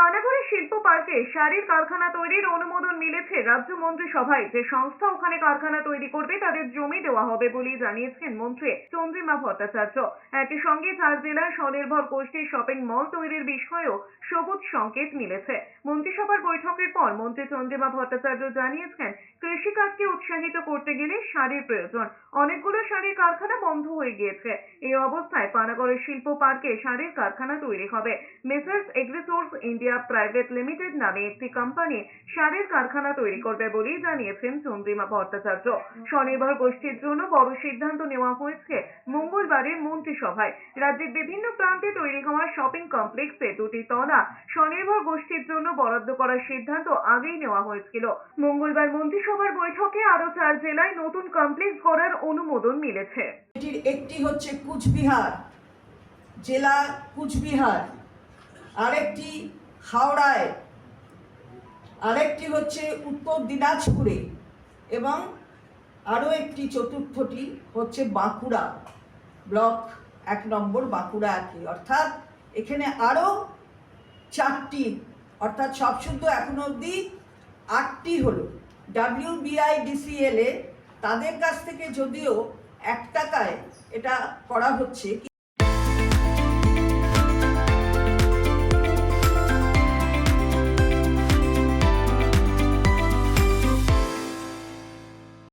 পানাগড়ের শিল্প পার্কে শাড়ির কারখানা তৈরির অনুমোদন মিলেছে রাজ্য মন্ত্রিসভায়। যে সংস্থা ওখানে কারখানা তৈরি করবে, তাদের জমি দেওয়া হবে বলে জানিয়েছেন মন্ত্রী চন্দ্রিমা ভট্টাচার্য। একই সঙ্গে চার জেলায় স্বনির্ভর গোষ্ঠীর শপিং মল তৈরির বিষয়েও সবুজ সংকেত মিলেছে। মন্ত্রিসভার বৈঠকের পর মন্ত্রী চন্দ্রিমা ভট্টাচার্য জানিয়েছেন, কৃষিকাজকে উৎসাহিত করতে গেলে শাড়ির প্রয়োজন। অনেকগুলো শাড়ির কারখানা বন্ধ হয়ে গিয়েছে। এই অবস্থায় পানাগড়ের শিল্প পার্কে শাড়ির কারখানা তৈরি হবে। Messrs Agrisource India private limited নামে একটি কোম্পানি শাড়ির কারখানা তৈরি করবে বলেই জানিয়েছেন চন্দ্রিমা ভট্টাচার্য। স্বনির্ভর গোষ্ঠীর জন্য বড় সিদ্ধান্ত নেওয়া হয়েছে মঙ্গলবারের মন্ত্রিসভায়। রাজ্যের বিভিন্ন প্রান্তে তৈরি হওয়া শপিং কমপ্লেক্সে দুটি তলা স্বনির্ভর গোষ্ঠীর জন্য বরাদ্দ করার সিদ্ধান্ত আগেই নেওয়া হয়েছিল। মঙ্গলবার মন্ত্রিসভার বৈঠকে আরও চার জেলায় নতুন কমপ্লেক্স করার অনুমোদন মিলেছে। এটির একটি হচ্ছে কুচবিহার, জেলা কুচবিহার। আরেকটি হাওড়ায়, আরেকটি হচ্ছে উত্তর দিনাজপুরে এবং আরও একটি চতুর্থটি হচ্ছে বাঁকুড়া, ব্লক এক নম্বর বাঁকুড়া একই অর্থাৎ এখানে আরও চারটি, অর্থাৎ সব শুদ্ধ এখনও অবধি আটটি হলো। ডাব্লিউ বিআইডিসিএল এ তাদের কাছ থেকে যদিও এক টাকায় এটা করা হচ্ছে